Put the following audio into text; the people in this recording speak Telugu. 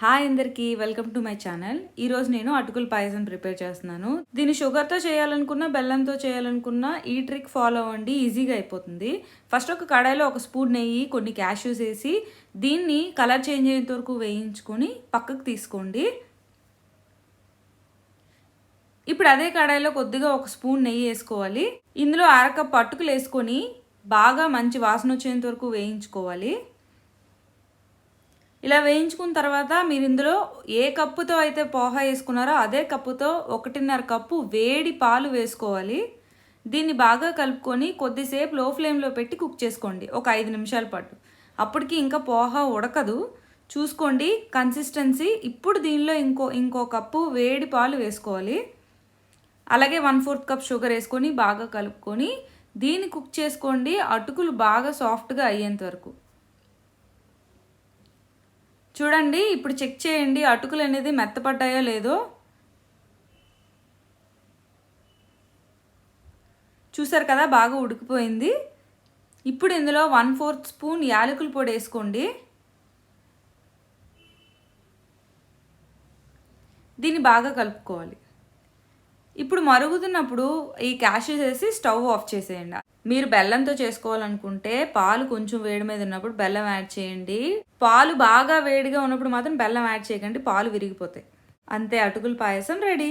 హాయ్ అందరికీ వెల్కమ్ టు మై ఛానల్. ఈరోజు నేను అటుకుల పాయసం ప్రిపేర్ చేస్తున్నాను. దీన్ని షుగర్తో చేయాలనుకున్నా బెల్లంతో చేయాలనుకున్నా ఈ ట్రిక్ ఫాలో అవ్వండి ఈజీగా అయిపోతుంది. ఫస్ట్ ఒక కడాయిలో ఒక స్పూన్ నెయ్యి కొన్ని క్యాష్యూస్ వేసి దీన్ని కలర్ చేంజ్ అయ్యేంత వరకు వేయించుకొని పక్కకు తీసుకోండి. ఇప్పుడు అదే కడాయిలో కొద్దిగా ఒక స్పూన్ నెయ్యి వేసుకోవాలి. ఇందులో అరకప్ అటుకులు వేసుకొని బాగా మంచి వాసన వచ్చేంత వరకు వేయించుకోవాలి. ఇలా వేయించుకున్న తర్వాత మీరు ఇందులో ఏ కప్పుతో అయితే పోహా వేసుకున్నారో అదే కప్పుతో ఒకటిన్నర కప్పు వేడి పాలు వేసుకోవాలి. దీన్ని బాగా కలుపుకొని కొద్దిసేపు లో ఫ్లేమ్లో పెట్టి కుక్ చేసుకోండి. ఒక ఐదు నిమిషాల పాటు. అప్పటికి ఇంకా పోహా ఉడకదు. చూసుకోండి కన్సిస్టెన్సీ. ఇప్పుడు దీనిలో ఇంకో ఇంకో కప్పు వేడి పాలు వేసుకోవాలి. అలాగే వన్ ఫోర్త్ కప్ షుగర్ వేసుకొని బాగా కలుపుకొని దీన్ని కుక్ చేసుకోండి. అటుకులు బాగా సాఫ్ట్గా అయ్యేంత వరకు. చూడండి ఇప్పుడు చెక్ చేయండి అటుకులు అనేది మెత్తపడ్డాయో లేదో. చూసారు కదా బాగా ఉడికిపోయింది. ఇప్పుడు ఇందులో వన్ ఫోర్త్ స్పూన్ యాలకుల పొడి వేసుకోండి. దీన్ని బాగా కలుపుకోవాలి. ఇప్పుడు మరుగుతున్నప్పుడు ఈ క్యాషెస్ వేసి స్టవ్ ఆఫ్ చేసేయండి. మీరు బెల్లంతో చేసుకోవాలనుకుంటే పాలు కొంచెం వేడి మీద ఉన్నప్పుడు బెల్లం యాడ్ చేయండి. పాలు బాగా వేడిగా ఉన్నప్పుడు మాత్రం బెల్లం యాడ్ చేయకండి పాలు విరిగిపోతాయి. అంతే అటుకుల పాయసం రెడీ.